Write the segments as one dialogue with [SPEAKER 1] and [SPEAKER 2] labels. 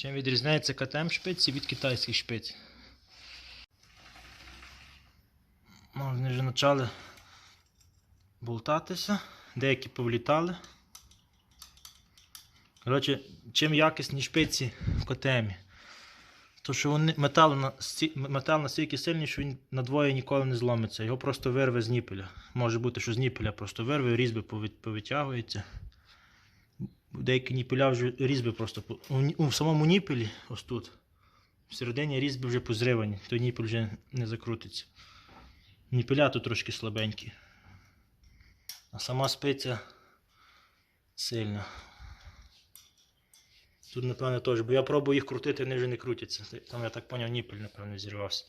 [SPEAKER 1] Чим відрізняється КТМ шпиці від китайських шпиць? Вони вже почали болтатися, деякі повлітали. Коротше, чим якісні шпиці в КТМ? То що вони метал, метал настільки сильний, що він надвоє ніколи не зломиться. Його просто вирве з ніпеля. Може бути, що з ніпеля просто вирве, різьби повит- повитягуються. Деякі ніпеля вже різьби просто у, самому ніпелі, ось тут. Всередині різьби вже позривані, той ніпель вже не закрутиться. Ніпеля тут трошки слабенькі. А сама спиця сильна. Тут, напевно, теж, бо я пробую їх крутити, вони вже не крутяться. Там, я так зрозумів, ніпель, напевно, зірвався.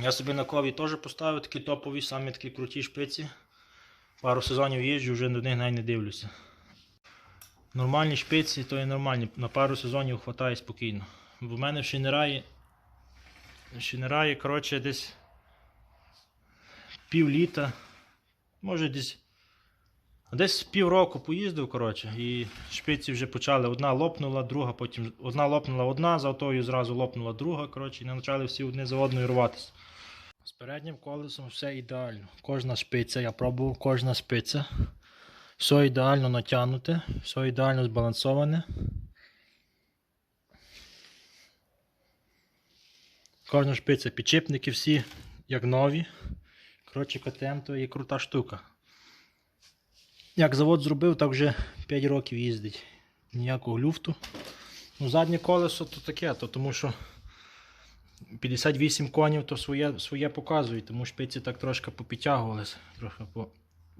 [SPEAKER 1] Я собі на кові теж поставив такі топові, самі такі круті шпиці. Пару сезонів їжджу, вже до них навіть не дивлюся. Нормальні шпиці, то є нормальні. На пару сезонів хватає спокійно. Бо в мене в Шинераї, Шинераї, коротше, десь пів літа, може десь Десь півроку поїздив, коротше, і шпиці вже почали. Одна лопнула, друга, потім одна лопнула одна, за отою зразу лопнула друга, коротше, і не почали всі одне за одною рватися. З переднім колесом все ідеально. Кожна шпиця, я пробував, кожна шпиця. Все ідеально натягнуте, все ідеально збалансоване. Кожна шпиця, підчіпники всі як нові. Коротше, КТМ то є крута штука. Як завод зробив, так вже 5 років їздить. Ніякого люфту. Ну, заднє колесо то таке, то тому що 58 конів то своє, своє показує, тому шпиці так трошки попідтягувалися, трохи по,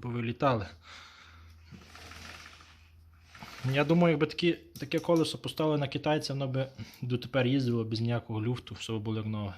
[SPEAKER 1] повилітали. Я думаю, якби такі, таке колесо поставили на китайця, воно би дотепер їздило без ніякого люфту, все було як нове.